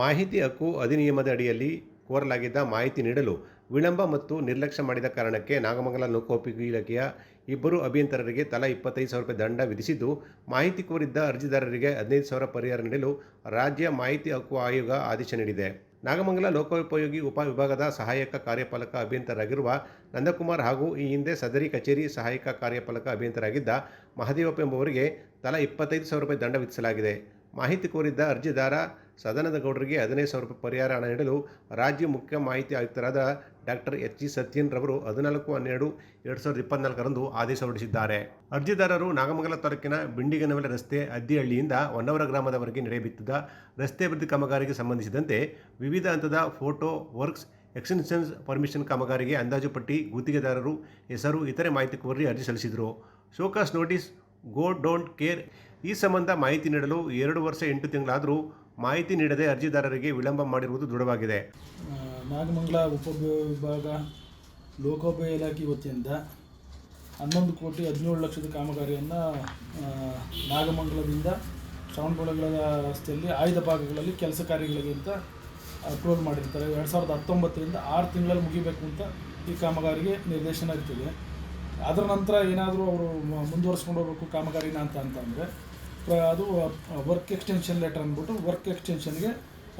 ಮಾಹಿತಿ ಹಕ್ಕು ಅಧಿನಿಯಮದ ಅಡಿಯಲ್ಲಿ ಕೋರಲಾಗಿದ್ದ ಮಾಹಿತಿ ನೀಡಲು ವಿಳಂಬ ಮತ್ತು ನಿರ್ಲಕ್ಷ್ಯ ಮಾಡಿದ ಕಾರಣಕ್ಕೆ ನಾಗಮಂಗಲ ಲೋಕೋಪಯೋಗಿ ಇಲಾಖೆಯ ಇಬ್ಬರು ಅಭಿಯಂತರರಿಗೆ ತಲಾ ಇಪ್ಪತ್ತೈದು ಸಾವಿರ ರೂಪಾಯಿ ದಂಡ ವಿಧಿಸಿದ್ದು, ಮಾಹಿತಿ ಕೋರಿದ್ದ ಅರ್ಜಿದಾರರಿಗೆ ಹದಿನೈದು ಸಾವಿರ ಪರಿಹಾರ ನೀಡಲು ರಾಜ್ಯ ಮಾಹಿತಿ ಹಕ್ಕು ಆಯೋಗ ಆದೇಶ ನೀಡಿದೆ. ನಾಗಮಂಗಲ ಲೋಕೋಪಯೋಗಿ ಉಪವಿಭಾಗದ ಸಹಾಯಕ ಕಾರ್ಯಪಾಲಕ ಅಭಿಯಂತರಾಗಿರುವ ನಂದಕುಮಾರ್ ಹಾಗೂ ಈ ಹಿಂದೆ ಸದರಿ ಕಚೇರಿ ಸಹಾಯಕ ಕಾರ್ಯಪಾಲಕ ಅಭಿಯಂತರಾಗಿದ್ದ ಮಹದೇವಪ್ಪ ಎಂಬುವರಿಗೆ ತಲಾ ಇಪ್ಪತ್ತೈದು ಸಾವಿರ ರೂಪಾಯಿ ದಂಡ ವಿಧಿಸಲಾಗಿದೆ. ಮಾಹಿತಿ ಕೋರಿದ್ದ ಅರ್ಜಿದಾರ ಸದನದ ಗೌಡರಿಗೆ ಹದಿನೈದು ಸಾವಿರ ರೂಪಾಯಿ ಪರಿಹಾರ ಹಣ ನೀಡಲು ರಾಜ್ಯ ಮುಖ್ಯ ಮಾಹಿತಿ ಆಯುಕ್ತರಾದ ಡಾಕ್ಟರ್ ಎಚ್ ಜಿ ಸತ್ಯನ್ ರವರು ಹದಿನಾಲ್ಕು, ಹನ್ನೆರಡು, ಎರಡು ಸಾವಿರದ ಇಪ್ಪತ್ನಾಲ್ಕರಂದು ಆದೇಶ ಹೊರಡಿಸಿದ್ದಾರೆ. ಅರ್ಜಿದಾರರು ನಾಗಮಂಗಲ ತಾಲೂಕಿನ ಬಿಂಡಿಗನವಲೆ ರಸ್ತೆ ಅದ್ದಿಹಳ್ಳಿಯಿಂದ ಹೊನ್ನವರ ಗ್ರಾಮದವರೆಗೆ ನಡೆಯಬಿತ್ತಿದ್ದ ರಸ್ತೆ ಅಭಿವೃದ್ಧಿ ಕಾಮಗಾರಿಗೆ ಸಂಬಂಧಿಸಿದಂತೆ ವಿವಿಧ ಹಂತದ ಫೋಟೋ, ವರ್ಕ್ಸ್, ಎಕ್ಸ್ಟೆನ್ಷನ್ಸ್ ಪರ್ಮಿಷನ್ ಕಾಮಗಾರಿಗೆ ಅಂದಾಜು ಪಟ್ಟಿ, ಗುತ್ತಿಗೆದಾರರು, ಹೆಸರು, ಇತರೆ ಮಾಹಿತಿ ಕೋರಿ ಅರ್ಜಿ ಸಲ್ಲಿಸಿದರು. Show cause notice, go don't care ಈ ಸಂಬಂಧ ಮಾಹಿತಿ ನೀಡಲು ಎರಡು ವರ್ಷ ಎಂಟು ತಿಂಗಳಾದರೂ ಮಾಹಿತಿ ನೀಡದೆ ಅರ್ಜಿದಾರರಿಗೆ ವಿಳಂಬ ಮಾಡಿರುವುದು ದೃಢವಾಗಿದೆ. ನಾಗಮಂಗಲ ಉಪವಿಭಾಗ, ಲೋಕೋಪಯೋಗಿ ಇಲಾಖೆ ವತಿಯಿಂದ ಹನ್ನೊಂದು ಕೋಟಿ ಹದಿನೇಳು ಲಕ್ಷದ ಕಾಮಗಾರಿಯನ್ನು ನಾಗಮಂಗಲದಿಂದ ಶ್ರವಣಬೆಳಗೊಳ ರಸ್ತೆಯಲ್ಲಿ ಆಯ್ದ ಭಾಗಗಳಲ್ಲಿ ಕೆಲಸ ಕಾರ್ಯಗಳಿಗೆ ಅಂತ ಅಪ್ರೂವಲ್ ಮಾಡಿರ್ತಾರೆ. ಎರಡು ಸಾವಿರದ ಹತ್ತೊಂಬತ್ತರಿಂದ ಆರು ತಿಂಗಳಲ್ಲಿ ಮುಗಿಬೇಕು ಅಂತ ಈ ಕಾಮಗಾರಿಗೆ ನಿರ್ದೇಶನ ಇರ್ತದೆ ಅದರ ನಂತರ ಏನಾದರೂ ಅವರು ಮುಂದುವರ್ಸ್ಕೊಂಡು ಹೋಗ್ಬೇಕು ಕಾಮಗಾರಿನ ಅಂತ ಅಂತಂದರೆ ಅದು ವರ್ಕ್ ಎಕ್ಸ್ಟೆನ್ಷನ್ ಲೆಟರ್ ಅಂದ್ಬಿಟ್ಟು ವರ್ಕ್ ಎಕ್ಸ್ಟೆನ್ಷನ್ಗೆ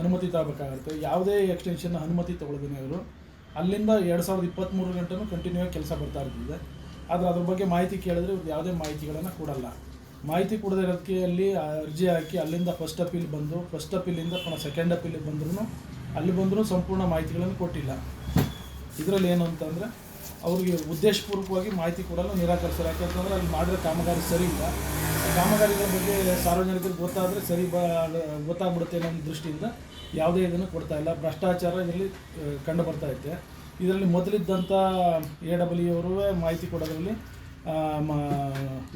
ಅನುಮತಿ ತಗೋಬೇಕಾಗುತ್ತೆ. ಯಾವುದೇ ಎಕ್ಸ್ಟೆನ್ಷನ್ ಅನುಮತಿ ತಗೊಳ್ದೇನೆ ಅವರು ಅಲ್ಲಿಂದ ಎರಡು ಸಾವಿರದ ಇಪ್ಪತ್ತ್ಮೂರು ಗಂಟೆನೂ ಕಂಟಿನ್ಯೂ ಆಗಿ ಕೆಲಸ ಬರ್ತಾ ಇರ್ತದೆ. ಆದರೆ ಅದ್ರ ಬಗ್ಗೆ ಮಾಹಿತಿ ಕೇಳಿದ್ರೆ ಇವ್ರು ಯಾವುದೇ ಮಾಹಿತಿಗಳನ್ನು ಕೊಡಲ್ಲ. ಮಾಹಿತಿ ಕೊಡದೇ ಇರೋದಕ್ಕೆ ಅಲ್ಲಿ ಅರ್ಜಿ ಹಾಕಿ ಅಲ್ಲಿಂದ ಫಸ್ಟ್ ಅಪೀಲ್ ಬಂದು ಫಸ್ಟ್ ಅಪೀಲಿಂದ ಪುನಃ ಸೆಕೆಂಡ್ ಅಪೀಲಿಗೆ ಬಂದ್ರೂ ಅಲ್ಲಿ ಬಂದರೂ ಸಂಪೂರ್ಣ ಮಾಹಿತಿಗಳನ್ನು ಕೊಟ್ಟಿಲ್ಲ. ಇದರಲ್ಲಿ ಏನು ಅಂತಂದರೆ ಅವ್ರಿಗೆ ಉದ್ದೇಶಪೂರ್ವಕವಾಗಿ ಮಾಹಿತಿ ಕೊಡಲು ನಿರಾಕರಿಸ್ತಾರೆ ಯಾಕಂತಂದರೆ ಅಲ್ಲಿ ಮಾಡಿರೋ ಕಾಮಗಾರಿ ಸರಿ ಇಲ್ಲ. ಕಾಮಗಾರಿಗಳ ಬಗ್ಗೆ ಸಾರ್ವಜನಿಕರಿಗೆ ಗೊತ್ತಾದರೆ ಸರಿ ಬ ಗೊತ್ತಾಗ್ಬಿಡುತ್ತೆ ಅನ್ನೋ ದೃಷ್ಟಿಯಿಂದ ಯಾವುದೇ ಇದನ್ನು ಕೊಡ್ತಾ ಇಲ್ಲ. ಭ್ರಷ್ಟಾಚಾರ ಇದರಲ್ಲಿ ಕಂಡು ಬರ್ತಾ ಐತೆ. ಇದರಲ್ಲಿ ಮೊದಲಿದ್ದಂಥ ಎ ಡಬ್ಲ್ಯೂ ಅವರು ಮಾಹಿತಿ ಕೊಡೋದರಲ್ಲಿ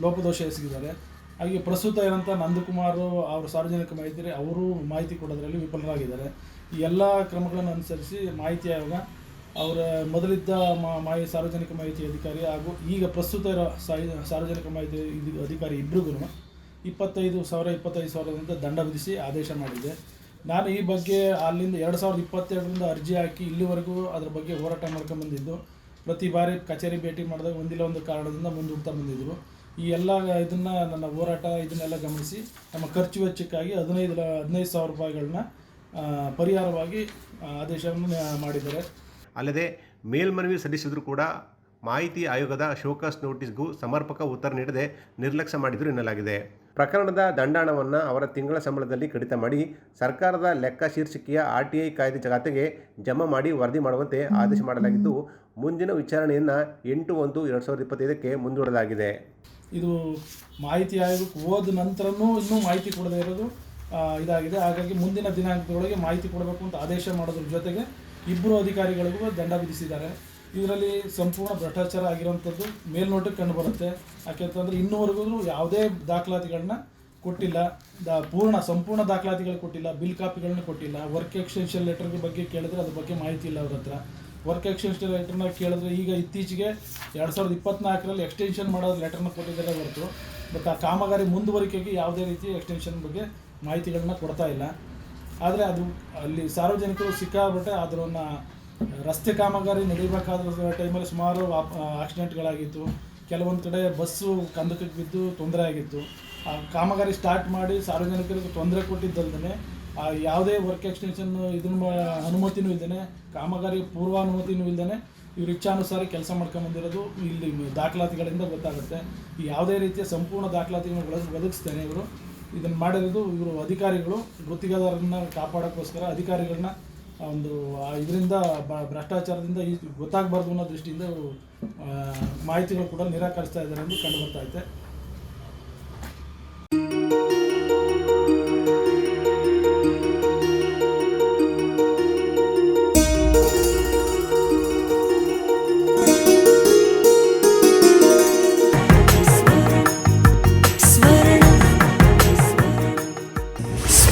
ಲೋಪದೋಷ ಎಸಗಿದ್ದಾರೆ. ಹಾಗೆ ಪ್ರಸ್ತುತ ಇರೋಂಥ ನಂದಕುಮಾರ್ ಅವರು ಸಾರ್ವಜನಿಕ ಮಾಹಿತಿ ಅವರು ಮಾಹಿತಿ ಕೊಡೋದರಲ್ಲಿ ವಿಫಲರಾಗಿದ್ದಾರೆ. ಈ ಎಲ್ಲ ಕ್ರಮಗಳನ್ನು ಅನುಸರಿಸಿ ಮಾಹಿತಿ ಆಯೋಗ ಅವರ ಮೊದಲಿದ್ದ ಮಾ- ಮಾಹಿ ಸಾರ್ವಜನಿಕ ಮಾಹಿತಿ ಅಧಿಕಾರಿ ಹಾಗೂ ಈಗ ಪ್ರಸ್ತುತ ಇರೋ ಸಾರ್ವಜನಿಕ ಮಾಹಿತಿ ಅಧಿಕಾರಿ ಇಬ್ಬರಿಗೂ ಇಪ್ಪತ್ತೈದು ಸಾವಿರ, ಇಪ್ಪತ್ತೈದು ಸಾವಿರದಂತೆ ದಂಡ ವಿಧಿಸಿ ಆದೇಶ ಮಾಡಿದೆ. ನಾನು ಈ ಬಗ್ಗೆ ಅಲ್ಲಿಂದ ಎರಡು ಸಾವಿರದ ಇಪ್ಪತ್ತೆರಡರಿಂದ ಅರ್ಜಿ ಹಾಕಿ ಇಲ್ಲಿವರೆಗೂ ಅದರ ಬಗ್ಗೆ ಹೋರಾಟ ಮಾಡ್ಕೊಂಬಂದಿದ್ದು ಪ್ರತಿ ಬಾರಿ ಕಚೇರಿ ಭೇಟಿ ಮಾಡಿದಾಗ ಒಂದಿಲ್ಲ ಒಂದು ಕಾರಣದಿಂದ ಮುಂದೂಡ್ತಾ ಬಂದಿದ್ದರು ಈ ಎಲ್ಲ ಇದನ್ನು ನನ್ನ ಹೋರಾಟ ಇದನ್ನೆಲ್ಲ ಗಮನಿಸಿ ನಮ್ಮ ಖರ್ಚು ವೆಚ್ಚಕ್ಕಾಗಿ ಹದಿನೈದು ಹದಿನೈದು ಸಾವಿರ ರೂಪಾಯಿಗಳನ್ನ ಪರಿಹಾರವಾಗಿ ಆದೇಶವನ್ನು ಮಾಡಿದ್ದಾರೆ. ಅಲ್ಲದೆ ಮೇಲ್ಮನವಿ ಸಲ್ಲಿಸಿದರೂ ಕೂಡ ಮಾಹಿತಿ ಆಯೋಗದ ಶೋಕಾಸ್ ನೋಟಿಸ್ಗೂ ಸಮರ್ಪಕ ಉತ್ತರ ನೀಡದೆ ನಿರ್ಲಕ್ಷ್ಯ ಮಾಡಿದರು ಎನ್ನಲಾಗಿದೆ. ಪ್ರಕರಣದ ದಂಡಾಣವನ್ನು ಅವರ ತಿಂಗಳ ಸಂಬಳದಲ್ಲಿ ಕಡಿತ ಮಾಡಿ ಸರ್ಕಾರದ ಲೆಕ್ಕ ಶೀರ್ಷಿಕೆಯ ಆರ್ ಟಿ ಐ ಕಾಯ್ದೆ ಜಗತ್ತಿಗೆ ಜಮಾ ಮಾಡಿ ವರದಿ ಮಾಡುವಂತೆ ಆದೇಶ ಮಾಡಲಾಗಿದ್ದು, ಮುಂದಿನ ವಿಚಾರಣೆಯನ್ನು ಎಂಟು ಒಂದು ಎರಡು ಸಾವಿರದ ಇಪ್ಪತ್ತೈದಕ್ಕೆ ಮುಂದೂಡಲಾಗಿದೆ. ಇದು ಮಾಹಿತಿ ಆಯೋಗಕ್ಕೆ ಹೋದ ನಂತರನೂ ಇನ್ನೂ ಮಾಹಿತಿ ಕೊಡದೇ ಇರೋದು ಇದಾಗಿದೆ. ಹಾಗಾಗಿ ಮುಂದಿನ ದಿನಾಂಕದೊಳಗೆ ಮಾಹಿತಿ ಕೊಡಬೇಕು ಅಂತ ಆದೇಶ ಮಾಡೋದ್ರ ಜೊತೆಗೆ ಇಬ್ಬರು ಅಧಿಕಾರಿಗಳಿಗೂ ದಂಡ ವಿಧಿಸಿದ್ದಾರೆ. ಇದರಲ್ಲಿ ಸಂಪೂರ್ಣ ಭ್ರಷ್ಟಾಚಾರ ಆಗಿರೋಂಥದ್ದು ಮೇಲ್ನೋಟಕ್ಕೆ ಕಂಡುಬರುತ್ತೆ ಯಾಕೆಂತಂದ್ರೆ ಇನ್ನೂವರೆಗೂ ಯಾವುದೇ ದಾಖಲಾತಿಗಳನ್ನ ಕೊಟ್ಟಿಲ್ಲ. ದ ಪೂರ್ಣ ಸಂಪೂರ್ಣ ದಾಖಲಾತಿಗಳು ಕೊಟ್ಟಿಲ್ಲ. ಬಿಲ್ ಕಾಪಿಗಳನ್ನ ಕೊಟ್ಟಿಲ್ಲ. ವರ್ಕ್ ಎಕ್ಸ್ಟೆನ್ಷನ್ ಲೆಟರ್ ಬಗ್ಗೆ ಕೇಳಿದ್ರೆ ಅದ್ರ ಬಗ್ಗೆ ಮಾಹಿತಿ ಇಲ್ಲ ಅವ್ರ ಹತ್ರ ವರ್ಕ್ ಎಕ್ಸ್ಟೆನ್ಷನ್ ಲೆಟರ್ನ ಕೇಳಿದ್ರೆ ಈಗ ಇತ್ತೀಚೆಗೆ ಎರಡು ಸಾವಿರದ ಇಪ್ಪತ್ನಾಲ್ಕರಲ್ಲಿ ಎಕ್ಸ್ಟೆನ್ಷನ್ ಮಾಡೋದು ಲೆಟರ್ನ ಕೊಟ್ಟಿದ್ದಾರೆ ಹೊರತು. ಬಟ್ ಆ ಕಾಮಗಾರಿ ಮುಂದುವರಿಕೆಗೆ ಯಾವುದೇ ರೀತಿ ಎಕ್ಸ್ಟೆನ್ಷನ್ ಬಗ್ಗೆ ಮಾಹಿತಿಗಳನ್ನ ಕೊಡ್ತಾ ಇಲ್ಲ. ಆದರೆ ಅದು ಅಲ್ಲಿ ಸಾರ್ವಜನಿಕರು ಸಿಕ್ಕಾಬಿಟ್ಟೆ ಅದರನ್ನು ರಸ್ತೆ ಕಾಮಗಾರಿ ನಡೀಬೇಕಾದ ಟೈಮಲ್ಲಿ ಸುಮಾರು ಆಕ್ಸಿಡೆಂಟ್ಗಳಾಗಿತ್ತು ಕೆಲವೊಂದು ಕಡೆ ಬಸ್ಸು ಕಂದಕಕ್ಕೆ ಬಿದ್ದು ತೊಂದರೆ ಆಗಿತ್ತು. ಆ, ಕಾಮಗಾರಿ ಸ್ಟಾರ್ಟ್ ಮಾಡಿ ಸಾರ್ವಜನಿಕರಿಗೆ ತೊಂದರೆ ಕೊಟ್ಟಿದ್ದಲ್ದೇ ಯಾವುದೇ ವರ್ಕ್ ಎಕ್ಸ್ಟೆನ್ಷನ್ ಇದನ್ನ ಅನುಮತಿನೂ ಇಲ್ಲದೇ ಕಾಮಗಾರಿ ಪೂರ್ವಾನುಮತಿನೂ ಇಲ್ಲದೇ ಇವ್ರ ಇಚ್ಛಾನುಸಾರ ಕೆಲಸ ಮಾಡ್ಕೊಂಬಂದಿರೋದು ಇಲ್ಲಿ ದಾಖಲಾತಿಗಳಿಂದ ಗೊತ್ತಾಗುತ್ತೆ. ಯಾವುದೇ ರೀತಿಯ ಸಂಪೂರ್ಣ ದಾಖಲಾತಿಗಳನ್ನ ಒದಗಿಸ್ ಒದಗಿಸ್ತೇನೆ ಇವರು. ಇದನ್ನು ಮಾಡಿರೋದು ಇವರು ಅಧಿಕಾರಿಗಳು, ಗುತ್ತಿಗೆದಾರರನ್ನ ಕಾಪಾಡೋಕ್ಕೋಸ್ಕರ ಅಧಿಕಾರಿಗಳನ್ನ ಒಂದು ಇದರಿಂದ ಭ್ರಷ್ಟಾಚಾರದಿಂದ ಈ ಗೊತ್ತಾಗಬಾರ್ದು ಅನ್ನೋ ದೃಷ್ಟಿಯಿಂದ ಮಾಹಿತಿಗಳು ಕೂಡ ನಿರಾಕರಿಸ್ತಾ ಇದ್ದಾರೆ ಎಂದು ಕಂಡು ಬರ್ತಾ ಐತೆ